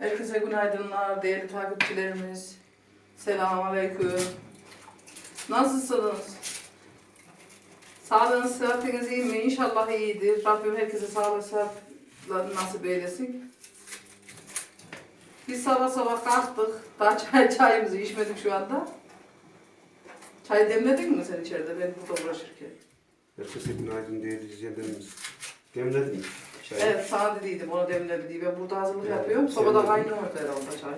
Herkese günaydınlar değerli takipçilerimiz. Selamun Aleyküm. Nasılsınız? Sağlığınız, sıhhatiniz iyi mi? İnşallah iyidir. Rabbim herkese sağlık, sıhhatler nasip eylesin. Biz sabah sabah kalktık. Daha çay, çayımızı içmedik şu anda. Çay demledin mi sen içeride ben burada uğraşırken? Herkese günaydın değerli izleyenlerimiz. Demledin mi? Çay. Evet sana dediydim onu demle diye. Ben burada hazırlık Evet, yapıyorum. Sobada sevmedim. kaynıyor herhalde çay.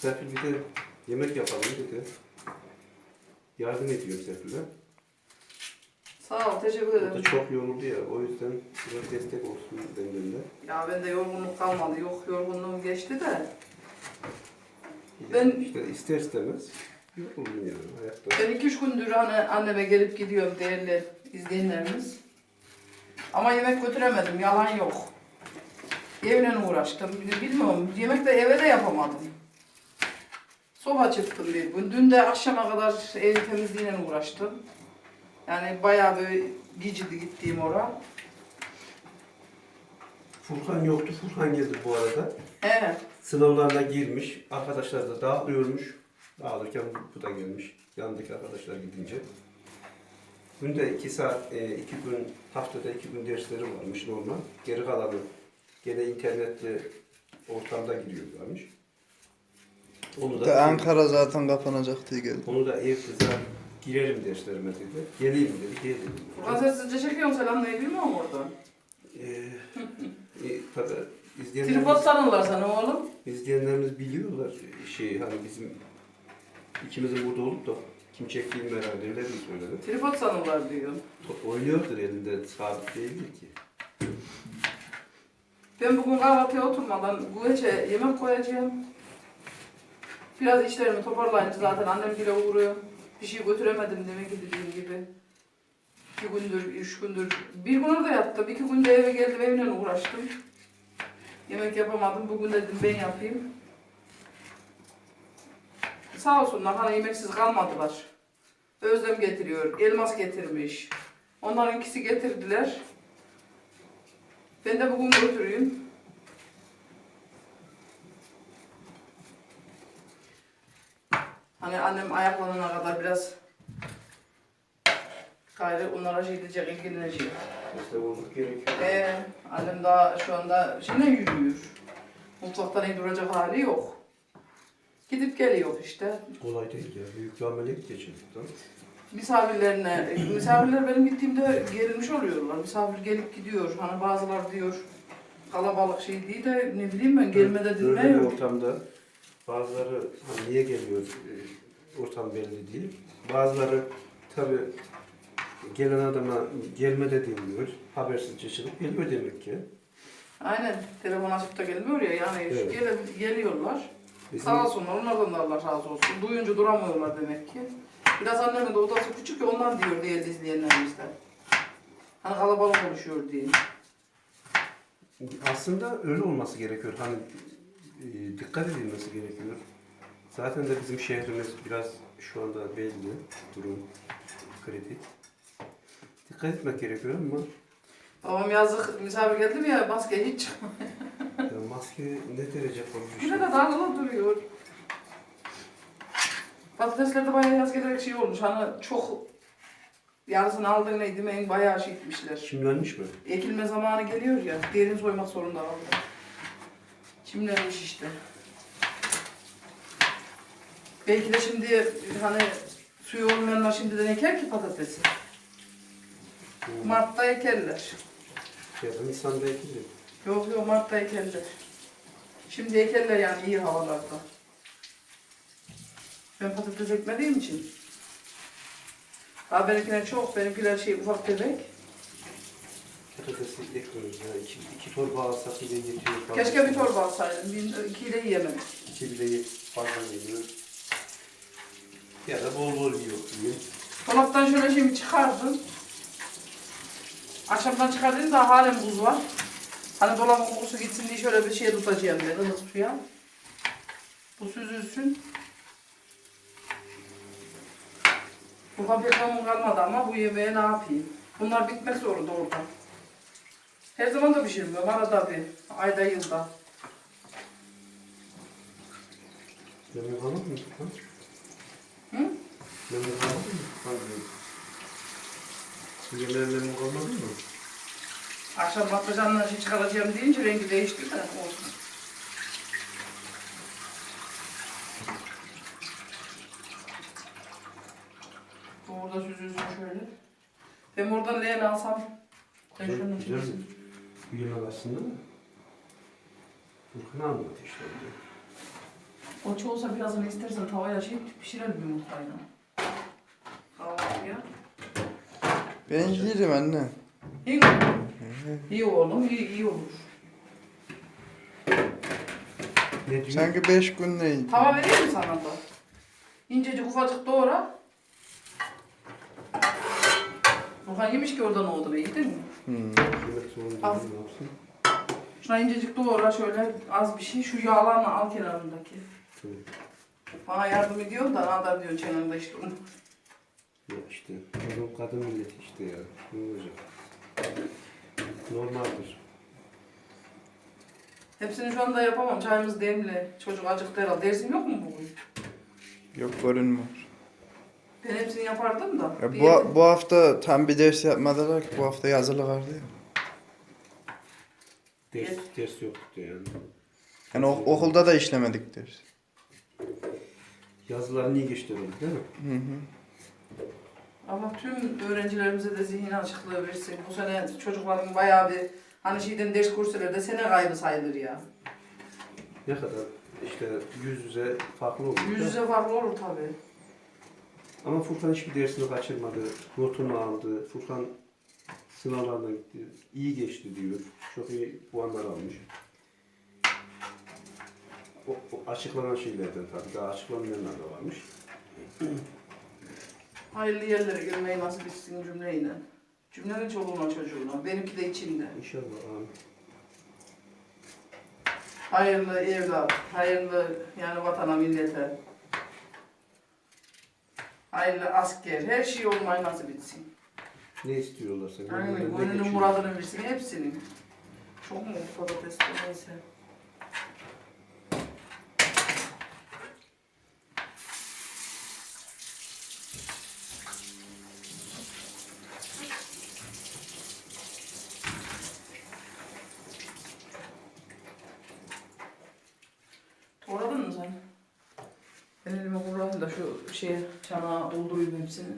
Serpil bir de yemek yapalım dedi. Yardım ediyorum Serpil'e. Sağ ol, teşekkür O da ederim. çok yoruldu ya. O yüzden biraz destek olsun benden de. Ya bende yorgunluk kalmadı. Yok yorgunluğum geçti de. Ben işte ister istemez yoruldum yani hayatta. Ben iki üç gündür hani anneme gelip gidiyorum değerli izleyenlerimiz. Ama yemek götüremedim. Yalan yok. Evle uğraştım. Bilmiyorum. Yemek de eve de yapamadım. Soba çıktım bir gün. Dün de akşama kadar ev temizliğiyle uğraştım. Yani bayağı böyle gecidi gittiğim ora. Furkan yoktu. Furkan geldi bu arada. Evet. Sınavlarına girmiş. Arkadaşlar da dağılıyormuş. Dağılırken bu da gelmiş. Yanındaki arkadaşlar gidince. Günde iki saat, e, iki gün, haftada iki gün dersleri varmış normal. Geri kalanı gene internetli ortamda giriyorlarmış. Onu De da, Ankara zaten kapanacak diye geldi. onu da evde zaten girerim derslerime dedi. Geleyim dedi, gel dedim. Furkan sessizce çekiyorum selamlayabiliyor mu orada? Ee, e, tabii izleyenlerimiz, Tripod sanırlar sana oğlum. izleyenlerimiz biliyorlar şey hani bizim ikimizin burada olup da kim çektiğini merak ederler mi söyledi. Tripod sanırlar diyor. Top oynuyordur elinde sabit değildir ki. Ben bugün kahvaltıya oturmadan güveçe yemek koyacağım. Biraz işlerimi toparlayınca zaten annem bile uğruyor. Bir şey götüremedim demek ki dediğim gibi. İki gündür, üç gündür. Bir gün orada yattım. iki günde eve geldim evle uğraştım. Yemek yapamadım. Bugün dedim ben yapayım. Sağ olsunlar hani yemeksiz kalmadılar. Özlem getiriyor. Elmas getirmiş. Onların ikisi getirdiler. Ben de bugün götüreyim. Hani annem ayaklanana kadar biraz gayrı onlara şey diyecek, ilgilenecek. İşte vurduk gerekiyor. Ee, annem daha şu anda şimdi yürüyor. Mutfakta ne duracak hali yok. Gidip geliyor işte. Kolay değil ya. Büyük bir ameliyat geçirdik lan. Misafirlerine, misafirler benim gittiğimde gerilmiş oluyorlar. Misafir gelip gidiyor. Hani bazılar diyor kalabalık şey değil de ne bileyim ben gelmede dinle Böyle bir yok. ortamda bazıları hani niye geliyor e, ortam belli değil. Bazıları tabi gelen adama gelme de dinliyor. Habersizce çıkıp geliyor demek ki. Aynen. Telefon açıp da gelmiyor ya yani Evet. gele, geliyorlar. Bizim, Sağ olsunlar onlardan da Allah razı olsun. Duyunca duramıyorlar demek ki. Biraz annemin de odası küçük ya ondan diyor diye izleyenlerimizden. Hani kalabalık konuşuyor diye. aslında öyle olması gerekiyor. Hani e, dikkat edilmesi gerekiyor. Zaten de bizim şehrimiz biraz şu anda belli durum kritik. Dikkat etmek gerekiyor ama Babam yazık misafir geldi mi ya maske hiç çıkmıyor. Maske ne derece korumuş. Yine de dalgalı duruyor. Patateslerde bayağı yaz gelerek şey olmuş. Hani çok yarısını aldığın neydi en bayağı şey etmişler. Çimlenmiş mi? Ekilme zamanı geliyor ya, derin soymak zorunda kaldı. Çimlenmiş işte. Belki de şimdi hani suyu olmayanlar şimdiden eker ki patatesi. Mart'ta ekerler. Ya da Nisan'da ekilir. Yok yok Mart'ta ekerler. Şimdi ekerler yani iyi havalarda. Ben patates ekmediğim için. Daha benimkiler çok, benimkiler şey ufak tefek. Patatesi ekliyoruz ya. İki, iki torba alsak bile yetiyor. falan. Keşke bir torba alsaydım, bir, ikiyle yiyemedim. İki bile yet- fazla geliyor. Ya da bol bol yiyor. yiyor. Dolaptan şöyle şimdi çıkardım. Akşamdan çıkardım da halen buz var. Hani dolabın kokusu gitsin diye şöyle bir şey tutacağım ben ılık suya. Bu süzülsün. Bu pek hamur kalmadı ama bu yemeğe ne yapayım? Bunlar bitmek zorunda orada. Her zaman da pişirmiyorum arada bir. Ayda yılda. Memnun kalmadın mı? Hı? Memnun kalmadın mı? Memnun kalmadın mı? Akşam patlıcanla şey çıkaracağım deyince rengi değişti de olsun. Bu Burada süzülsün şöyle. Ben oradan leğen alsam. Güzel, şunu güzel. Bu yemek aslında mı? Furkan anlat işte. öyle. O çiğ olsa birazını istersen tavaya şey pişirelim yumurtayla. Kahvaltıya. Ben yerim anne. İyi mi? İyi oğlum, iyi, iyi olur. Ne diyor? Sanki beş gün neydi? Tava vereyim mi sana da? İncecik ufacık doğra. Burhan yemiş ki oradan oldu be, yedin mi? Hmm. Al. Şuna incecik doğra şöyle az bir şey. Şu yağlarını al kenarındaki. Tamam. Bana yardım ediyor da ne kadar diyor çenemde işte onu. Ya işte, kadın, kadın milleti işte ya. Ne olacak? Normaldir. Hepsini şu anda yapamam. Çayımız demli. Çocuk acıktı herhalde. Dersin yok mu bugün? Yok görünmüyor. Ben hepsini yapardım da. Ya bir bu, yedim. bu hafta tam bir ders yapmadılar ki bu hafta yazılı vardı ya. Ders, Evet. ders yoktu yani. Yani ok- okulda da işlemedik ders. Yazılar niye geçti öyle değil mi? Hı hı. Allah tüm öğrencilerimize de zihin açıklığı versin. Bu sene çocukların bayağı bir hani şeyden ders kursları da sene kaybı sayılır ya. Ne kadar işte yüz yüze farklı oldu. Yüz yüze farklı olur tabii. Ama Furkan hiçbir dersini kaçırmadı. Notunu aldı. Furkan sınavlarına gitti. İyi geçti diyor. Çok iyi puanlar almış. O, o açıklanan şeylerden tabii. Daha açıklanmayanlar da varmış. Hayırlı yerlere girmeyi nasip etsin cümleyle. Cümlenin çoluğuna çocuğuna. Benimki de içinde. İnşallah. Amin. Hayırlı evlat, hayırlı yani vatana millete. Hayırlı asker, her şey olmayı nasip etsin. Ne istiyorlar sen? Aynen, Ne gönlünün muradını versin hepsinin. Çok mu patates neyse. Doğradın mı sen? Ben elime kullanayım da şu şeye çanağa doldurayım hepsini.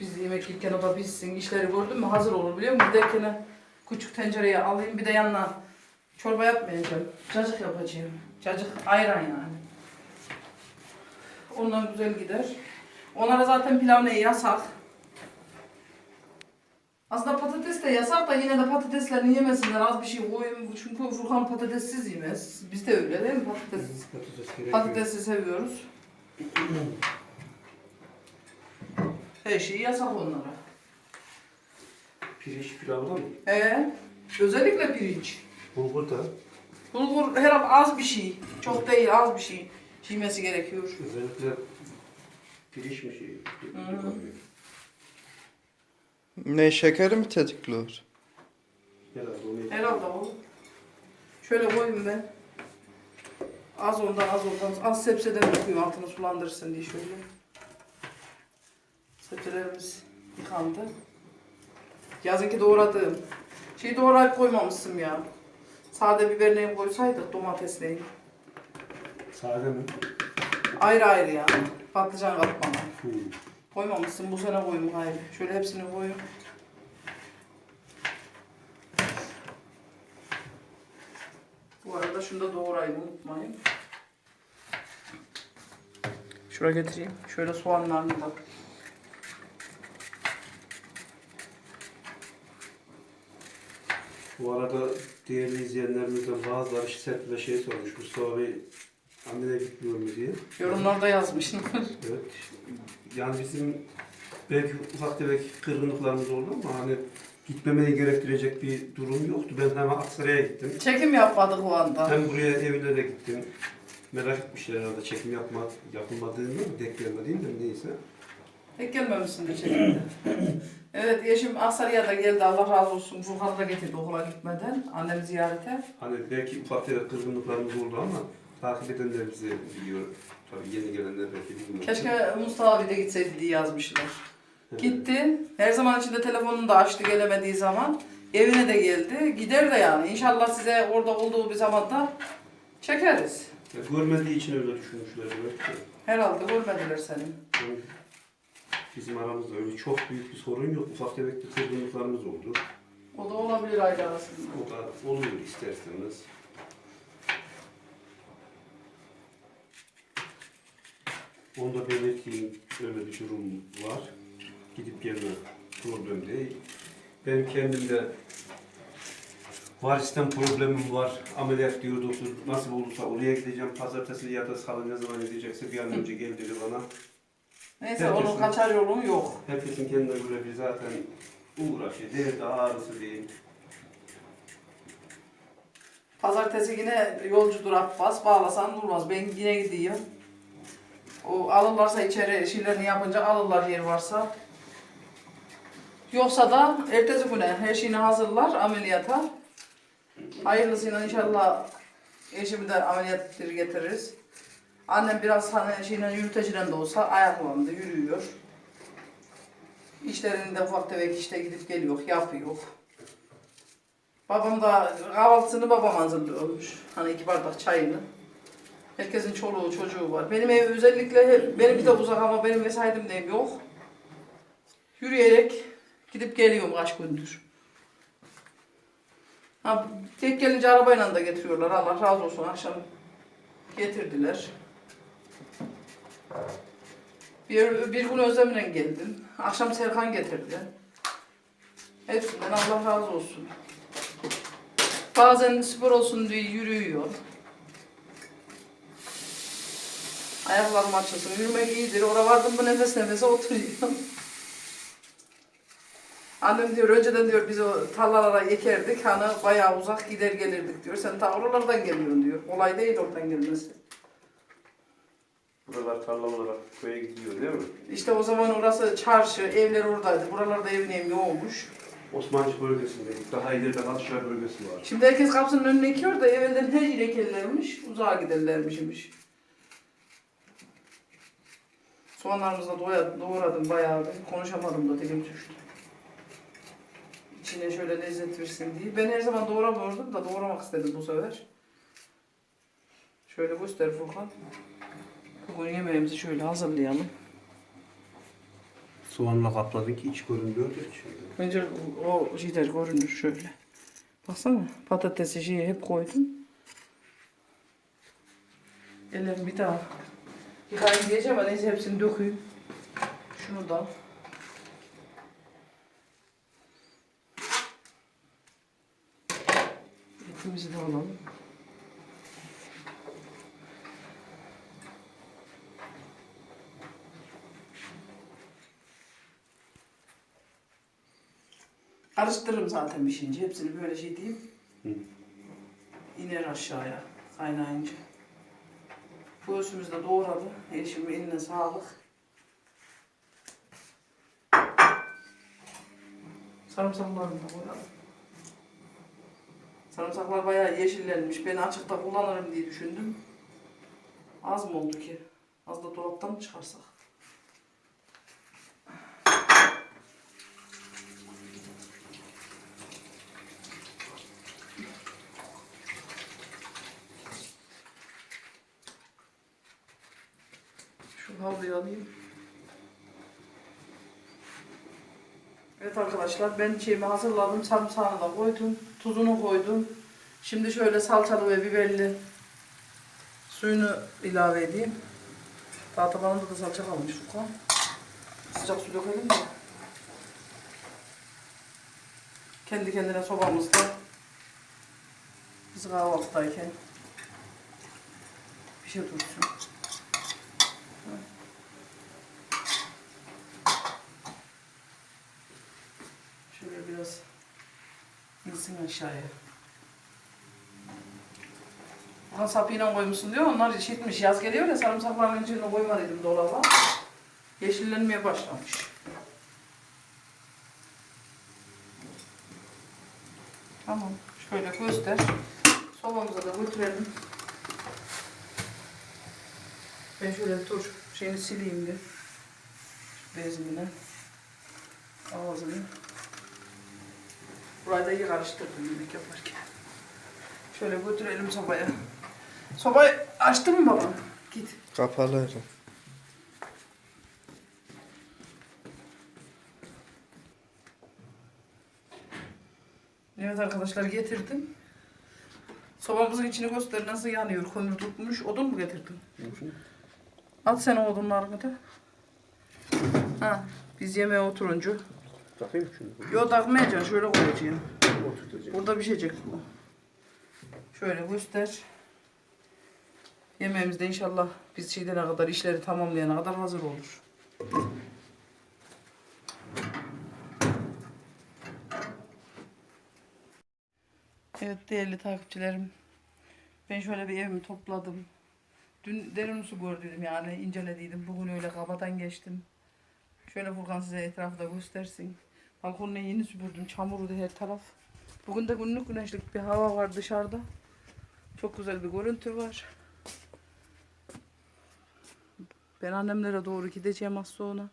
Biz yemek yerken o da pişsin, işleri gördün mü hazır olur biliyor musun? Giderken küçük tencereye alayım bir de yanına çorba yapmayacağım. Cacık yapacağım. Cacık ayran yani. Ondan güzel gider. Onlara zaten pilav ne yasak. Aslında patates de yasak da yine de patateslerini yemesinler. Az bir şey koyun. Çünkü Furkan patatessiz yemez. Biz de öyle değil mi? Patates. Patates gerekiyor. Patatesi seviyoruz. Her şey yasak onlara. Pirinç pilavda mı? Ee, özellikle pirinç. Bulgur da. Bulgur herhalde az bir şey. Çok değil az bir şey. Yemesi gerekiyor. Özellikle pirinç mi şey? Hı. Ne şekeri mi tetikliyor? Herhalde onu Herhalde o. Şöyle koyayım ben. Az ondan az ondan. Az sebzeden koyayım altını sulandırsın diye şöyle. Sebzelerimiz yıkandı. Yazınki doğradığım. Şeyi doğrayıp koymamışsın ya. Sade biber neyim koysaydık domates neyim. Sade mi? Ayrı ayrı yani. Patlıcan katmama. Hı. Koymamışsın bu sene koyayım ayrı. Şöyle hepsini koyayım. Bu arada şunu da doğrayın unutmayın. Şuraya getireyim. Şöyle soğanlarını da. Bu arada değerli izleyenlerimizden bazıları Şiset ve şey sormuş. Mustafa Bey annene gitmiyor mu diye. Yorumlarda yazmışsın. Evet. Yani bizim belki ufak tefek kırgınlıklarımız oldu ama hani gitmemeyi gerektirecek bir durum yoktu. Ben hemen Aksaray'a gittim. Çekim yapmadık o anda. Hem buraya evlere gittim. Merak etmişler herhalde çekim yapma, yapılmadığını mı denk gelmediğini de neyse. Pek gelmemişsin de çekimde. Evet eşim Aksaray'a da geldi Allah razı olsun. Furkan'ı da getirdi okula gitmeden. Annemi ziyarete. Hani belki ufak tefek kızgınlıklarımız oldu ama takip edenler bize biliyor. Tabii yeni gelenler belki bilmiyor. Keşke Mustafa abi de gitseydi diye yazmışlar. Evet. Gitti. Her zaman içinde telefonunu da açtı gelemediği zaman. Evine de geldi. Gider de yani. İnşallah size orada olduğu bir zamanda çekeriz. Ya görmediği için öyle düşünmüşler belki. Herhalde görmediler seni. Yani Bizim aramızda öyle çok büyük bir sorun yok. Ufak tefek bir kızgınlıklarımız oldu. O da olabilir aile arasında. O da oluyor isterseniz. Onda belirttiğim öyle bir durum var. Gidip gelme problem değil. Ben kendimde varisten problemim var. Ameliyat diyor doktor. Nasıl olursa oraya gideceğim. Pazartesi ya da salı ne zaman gidecekse bir an önce gel dedi bana. Neyse Herkesin- onun kaçar yolu yok. Herkesin kendine göre bir zaten uğraşı, derdi, ağrısı değil. Pazartesi yine yolcudur Abbas. Bağlasan durmaz. Ben yine gideyim. O alırlarsa içeri şeylerini yapınca alırlar yer varsa. Yoksa da ertesi güne her şeyini hazırlar ameliyata. Hayırlısıyla inşallah eşimi de ameliyat getiririz. Annem biraz hani şeyle yürütecilen de olsa ayaklandı, yürüyor. İşlerinde ufak tefek işte gidip geliyor, yapıyor. Babam da kahvaltısını babam hazırlıyormuş. Hani iki bardak çayını. Herkesin çoluğu çocuğu var. Benim ev özellikle benimki de uzak ama benim vesayetim de ev yok. Yürüyerek gidip geliyorum kaç gündür. Ha, tek gelince arabayla da getiriyorlar. Allah razı olsun akşam getirdiler. Bir, bir gün Özlem'le geldim. Akşam Serkan getirdi. Hepsinden Allah razı olsun. Bazen spor olsun diye yürüyor. Ayaklarım açılsın. Yürümek iyidir. Oraya vardım mı nefes nefese oturuyor. Annem diyor önceden diyor biz o tarlalara ekerdik hani bayağı uzak gider gelirdik diyor. Sen ta oralardan geliyorsun diyor. Olay değil oradan gelmesi. Buralar tarla olarak köye gidiyor değil mi? İşte o zaman orası çarşı, evler oradaydı. Buralarda evin evi olmuş. Osmancı bölgesindeyiz. Daha ileride Hatşehir bölgesi var. Şimdi herkes kapısının önüne ekiyor da evvelden her yere ekerlermiş, uzağa giderlermişmiş. Soğanlarımızı da doya, doğradım bayağı bir. Konuşamadım da dilim düştü. İçine şöyle lezzet versin diye. Ben her zaman doğramıyordum da doğramak istedim bu sefer. Şöyle göster Furkan. Bugün yemeğimizi şöyle hazırlayalım. Soğanla kapladın ki iç görünmüyor şimdi. Önce o şeyler görünür şöyle. Baksana patatesi şeyi hep koydum. Ellerimi bir daha yıkayayım diyeceğim ama neyse hepsini dökeyim. Şunu da. Etimizi de alalım. Karıştırırım zaten pişince. Hepsini böyle şey diyeyim. Hı. İner aşağıya kaynayınca. Göğsümüzü de doğradı. Eşimin eline sağlık. Sarımsaklarını da koyalım. Sarımsaklar bayağı yeşillenmiş. Ben açıkta kullanırım diye düşündüm. Az mı oldu ki? Az da dolaptan mı çıkarsak? Şu havluyu alayım. Evet arkadaşlar ben şeyimi hazırladım. Sarımsağını da koydum. Tuzunu koydum. Şimdi şöyle salçalı ve biberli suyunu ilave edeyim. Daha tabanında da salça kalmış Furkan. Sıcak su dökelim de. Kendi kendine sobamızda biz kahvaltıdayken bir şey dursun. insin aşağıya. Buna sapıyla koymuşsun diyor. Onlar şişmiş. Yaz geliyor ya sarımsakların içine koyma dedim dolaba. Yeşillenmeye başlamış. Tamam. Şöyle göster. Sobamıza da götürelim. Ben şöyle tur şeyini sileyim bir. Bezimle. Ağzını. Burayı da iyi karıştırdım yemek yaparken. Şöyle götürelim sobaya. Sobayı açtın mı baba? Git. Kapalı. Evet arkadaşlar getirdim. Sobamızın içini göster nasıl yanıyor. Kömür tutmuş. Odun mu getirdin? At sen o odunlarını da. Ha, biz yemeğe oturunca. Takayım şunu. Yo takmayacaksın şöyle koyacaksın. Oturtacağım. Burada pişecek bu. Şöyle göster. Yemeğimiz de inşallah biz şeylere kadar işleri tamamlayana kadar hazır olur. Evet değerli takipçilerim. Ben şöyle bir evimi topladım. Dün derin su gördüydüm yani incelediydim. Bugün öyle kafadan geçtim. Şöyle Furkan size etrafı da göstersin. Balkonunu yeni süpürdüm. Çamurdu her taraf. Bugün de günlük güneşlik bir hava var dışarıda. Çok güzel bir görüntü var. Ben annemlere doğru gideceğim az sonra.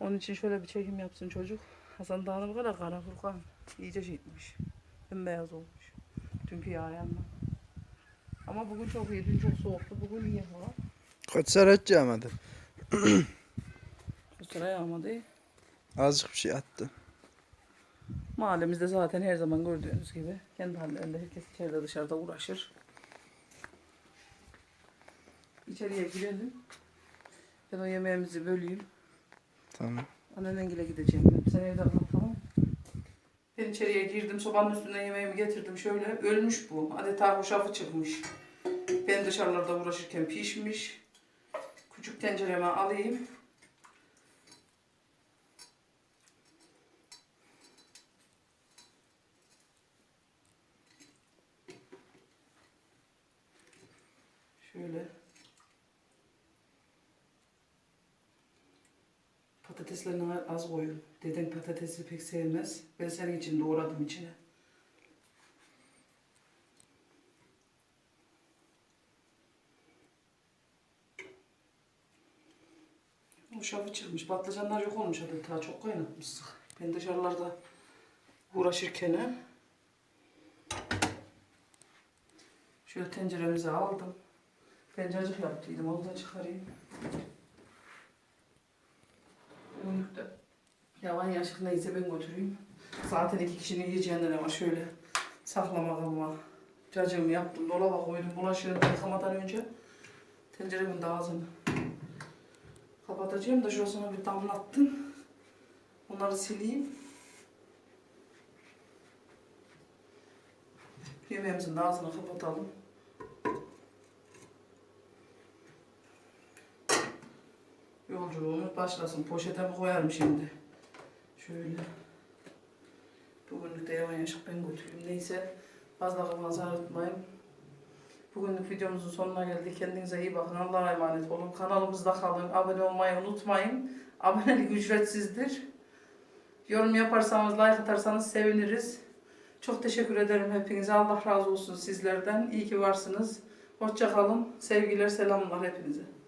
Onun için şöyle bir çekim yapsın çocuk. Hasan Dağı'nın bu kadar kara Furkan. İyice şey etmiş. Bembeyaz olmuş. Dünkü yağyanla. Ama bugün çok iyi. Dün çok soğuktu. Bugün iyi hava. Kaç saat yağmadı? Bu sıra yağmadı. Azıcık bir şey attı. Mahallemizde zaten her zaman gördüğünüz gibi kendi hallerinde herkes içeride dışarıda uğraşır. İçeriye girelim. Ben o yemeğimizi böleyim. Tamam. Annenengile gideceğim ben. Sen evde kal tamam mı? Ben içeriye girdim. Sobanın üstünden yemeğimi getirdim. Şöyle ölmüş bu. Adeta hoşafı çıkmış. Ben dışarılarda uğraşırken pişmiş. Küçük tencereme alayım. Şöyle. Patateslerini az koyun. Deden patatesi pek sevmez. Ben senin için doğradım içine. O şafı çıkmış. Patlıcanlar yok olmuş adeta. Çok kaynatmışsın. Ben dışarılarda uğraşırken. Şöyle tenceremizi aldım. Ben cacık yaptıydım. Onu da çıkarayım. Önlükte yavan yaşık neyse ben götüreyim. Zaten iki kişinin yiyeceğinden ama şöyle saklama kalma. Cacığımı yaptım, dolaba koydum. Bulaşığı yıkamadan önce tenceremin ağzını kapatacağım da şurasına bir damlattım. Onları sileyim. Yemeğimizin ağzını kapatalım. Yolculuğumuz başlasın. Poşete mi koyarım şimdi? Şöyle. Bugünlük de yavan yaşık ben götüreyim. Neyse fazla kafanızı ağrıtmayın. Bugünlük videomuzun sonuna geldik. Kendinize iyi bakın. Allah'a emanet olun. Kanalımızda kalın. Abone olmayı unutmayın. Abonelik ücretsizdir. Yorum yaparsanız, like atarsanız seviniriz. Çok teşekkür ederim hepinize. Allah razı olsun sizlerden. İyi ki varsınız. Hoşça kalın. Sevgiler, selamlar hepinize.